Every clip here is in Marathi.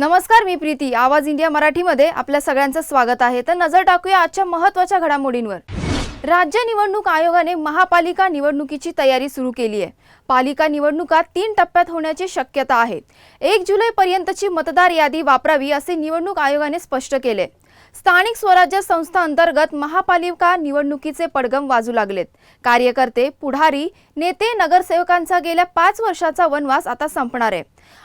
नमस्कार मी प्रीती. आवाज इंडिया मराठीमध्ये आपल्या सगळ्यांचं स्वागत आहे. तर नजर टाकूया आजच्या महत्त्वाच्या घडामोडींवर. राज्य निवडणूक आयोगाने महापालिका निवडणुकीची तयारी सुरू केली आहे. पालिका निवडणुका तीन टप्प्यात होण्याची शक्यता आहे. एक जुलैपर्यंतची मतदार यादी वापरावी असे निवडणूक आयोगाने स्पष्ट केले. स्थानिक स्वराज्य संस्था अंतर्गत महापालिका निवडणुकीचे पडगम वाजू लागलेत. कार्यकर्ते पुढारी नेते नगरसेवकांचा गेल्या पाच वर्षाचा वनवास आता संपणार आहे.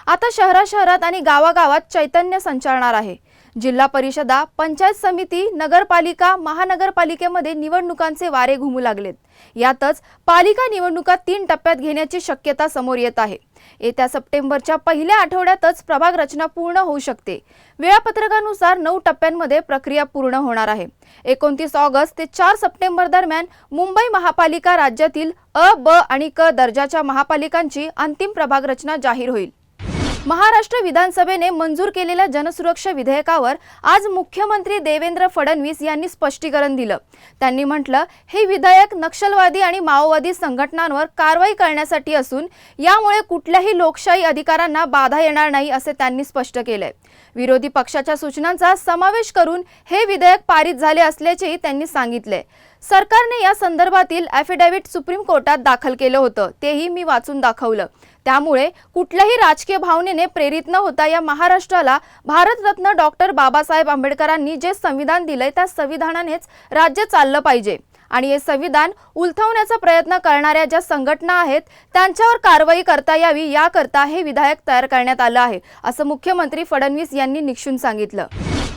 आता शहरा शहरात आणि गावागावात चैतन्य संचारणार आहे. जिल्हा परिषदा पंचायत समिती नगरपालिका महानगरपालिकेमध्ये निवडणुकांचे वारे घुमू लागलेत. यातच पालिका निवडणुका तीन टप्प्यात घेण्याची शक्यता समोर येत आहे. येत्या सप्टेंबरच्या पहिल्या आठवड्यातच प्रभाग रचना पूर्ण होऊ शकते. वेळापत्रकानुसार नऊ टप्प्यांमध्ये प्रक्रिया पूर्ण होणार आहे. एकोणतीस ऑगस्ट ते चार सप्टेंबर दरम्यान मुंबई महापालिका राज्यातील अ ब आणि क दर्जाच्या महापालिकांची अंतिम प्रभाग रचना जाहीर होईल. महाराष्ट्र विधानसभेने मंजूर केलेल्या जनसुरक्षा विधेयकावर आज मुख्यमंत्री देवेंद्र फडणवीस यांनी स्पष्टीकरण दिलं. त्यांनी म्हटलं हे विधेयक नक्षलवादी आणि माओवादी संघटनांवर कारवाई करण्यासाठी असून यामुळे कुठल्याही लोकशाही अधिकारांना बाधा येणार नाही असे त्यांनी स्पष्ट केलंय. विरोधी पक्षाच्या सूचनांचा समावेश करून हे विधेयक पारित झाले असल्याचेही त्यांनी सांगितले. सरकारने या संदर्भातील ॲफिडेव्हिट सुप्रीम कोर्टात दाखल केलं होतं तेही मी वाचून दाखवलं. त्यामुळे कुठल्याही राजकीय भावनेने प्रेरित न होता या महाराष्ट्राला भारतरत्न डॉक्टर बाबासाहेब आंबेडकरांनी जे संविधान दिलंय त्या संविधानानेच राज्य चाललं पाहिजे. आणि हे संविधान उलथवण्याचा प्रयत्न करणाऱ्या ज्या संघटना आहेत त्यांच्यावर कारवाई करता यावी याकरता हे विधायक तयार करण्यात आलं आहे असं मुख्यमंत्री फडणवीस यांनी निक्षून सांगितलं.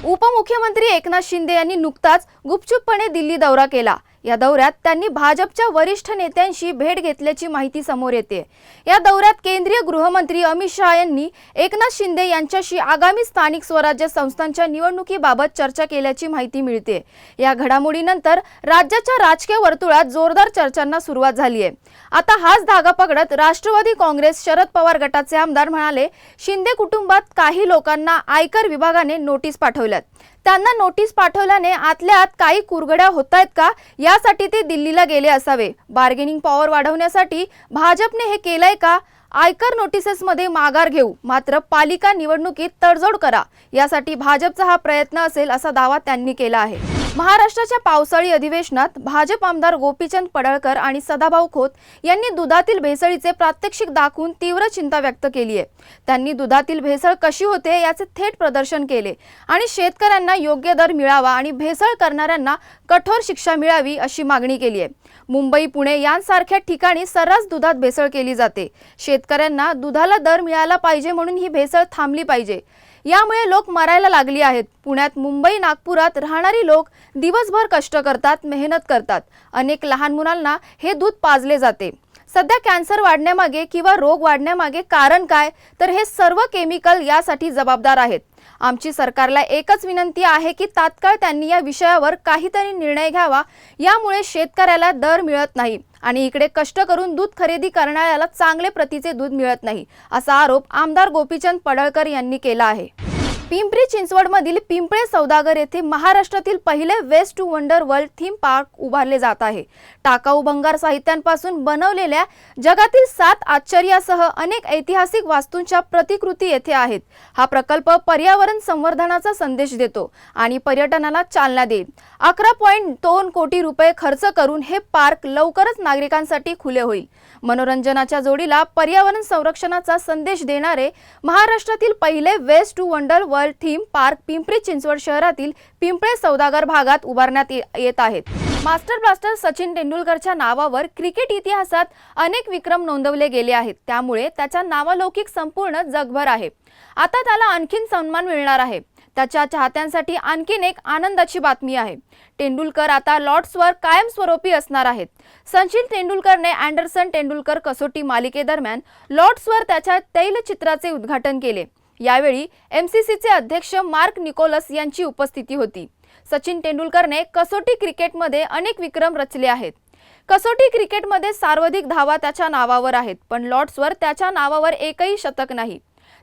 उपमुख्यमंत्री एकनाथ शिंदे यांनी नुकताच गुपचूपपणे दिल्ली दौरा केला. या दौऱ्यात त्यांनी भाजपच्या वरिष्ठ नेत्यांशी भेट घेतल्याची माहिती समोर येते. या दौऱ्यात केंद्रीय गृहमंत्री अमित शहा यांनी एकनाथ शिंदे यांच्याशी आगामी स्थानिक स्वराज्य संस्थांच्या निवडणुकीबाबत चर्चा केल्याची माहिती मिळते. या घडामोडीनंतर राज्याच्या राजकीय वर्तुळात जोरदार चर्चांना सुरुवात झाली आहे. आता हाच धागा पकडत राष्ट्रवादी काँग्रेस शरद पवार गटाचे आमदार म्हणाले शिंदे कुटुंबात काही लोकांना आयकर विभागाने नोटीस पाठवल्यात. त्यांना नोटीस पाठवल्याने आतल्या आत काही कुरगड्या होत आहेत का? यासाठी ते दिल्लीला गेले असावे. बार्गेनिंग पॉवर वाढवण्यासाठी भाजपने हे केलंय का? आयकर नोटिसेसमध्ये माघार घेऊ. मात्र पालिका निवडणुकीत तडजोड करा. यासाठी भाजपचा हा प्रयत्न असेल असा दावा त्यांनी केला आहे. महाराष्ट्राच्या पावसाळी अधिवेशनात भाजप आमदार गोपीचंद पडळकर आणि सदाभाऊ खोत यांनी दुधातील भेसळीचे प्रात्यक्षिक दाखवून तीव्र चिंता व्यक्त केली आहे. त्यांनी दुधातील भेसळ कशी होते याचे थेट प्रदर्शन केले आणि शेतकऱ्यांना योग्य दर मिळावा आणि भेसळ करणाऱ्यांना कठोर शिक्षा मिळावी अशी मागणी केली आहे. मुंबई पुणे यांसारख्या ठिकाणी सर्रास दुधात भेसळ केली जाते. शेतकऱ्यांना दुधाला दर मिळाला पाहिजे म्हणून ही भेसळ थांबली पाहिजे. यामुळे लोक मरायला लागली आहेत. पुण्यात मुंबई नागपुरात राहणारी लोक दिवसभर कष्ट करतात मेहनत करतात. अनेक लहान मुलांना हे दूध पाजले जाते. सध्या कॅन्सर वाढण्यामागे किंवा रोग वाढण्यामागे कारण काय? तर हे सर्व केमिकल यासाठी जबाबदार आहेत. आमची सरकारला एकच विनंती आहे की तात्काळ त्यांनी या विषयावर काहीतरी निर्णय घ्यावा. यामुळे शेतकऱ्याला दर मिळत नाही आणि इकडे कष्ट करून दूध खरेदी करणाऱ्याला चांगले प्रतीचे दूध मिळत नाही असा आरोप आमदार गोपीचंद पडळकर यांनी केला आहे. पिंपरी चिंचवडमधील पिंपळे सौदागर येथे महाराष्ट्रातील पहिले waste to wonder world theme park उभारले जात आहे. टाकाऊ भंगार साहित्यांपासून बनवलेल्या जगातील सात आश्चर्यासह अनेक ऐतिहासिक वास्तूंच्या प्रतिकृती येथे आहेत. हा प्रकल्प पर्यावरण संवर्धनाचा संदेश देतो आणि पर्यटनाला चालना देईल. अकरा पॉईंट दोन कोटी रुपये खर्च करून हे पार्क लवकरच नागरिकांसाठी खुले होईल. मनोरंजनाच्या जोडीला पर्यावरण संरक्षणाचा संदेश देणारे महाराष्ट्रातील पहिले waste to wonder global theme park Pimpri Chinchwad शहरातील पिंपळे सौदागर भागात उभारण्यात ये- येत आहेत. मास्टर ब्लास्टर सचिन तेंडुलकरच्या नावावर क्रिकेट इतिहासात अनेक विक्रम नोंदवले गेले आहेत. त्यामुळे त्याचा नावलौकिक संपूर्ण जगभर आहे. आता त्याला आणखीन सन्मान मिळणार आहे. त्याच्या चाहत्यांसाठी आणखीन एक आनंदाची बातमी आहे. तेंडुलकर आता लॉर्ड्सवर कायमस्वरूपी असणार आहेत. सचिन तेंडुलकरने अँडरसन तेंडुलकर कसोटी मालिकेदरम्यान लॉर्ड्सवर त्याच्या तैलचित्राचे उद्घाटन केले. यावेळी एम सी सीचे अध्यक्ष मार्क निकोलस यांची उपस्थिती होती. सचिन तेंडुलकरने कसोटी क्रिकेटमध्ये अनेक विक्रम रचले आहेत. कसोटी क्रिकेटमध्ये सर्वाधिक धावा त्याच्या नावावर आहेत पण लॉर्ड्सवर त्याच्या नावावर एकही शतक नाही.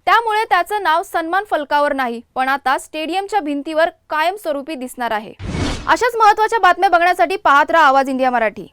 त्यामुळे त्याचं नाव सन्मान फलकावर नाही पण आता स्टेडियमच्या भिंतीवर कायमस्वरूपी दिसणार आहे. अशाच महत्त्वाच्या बातम्या बघण्यासाठी पाहत राहा आवाज इंडिया मराठी.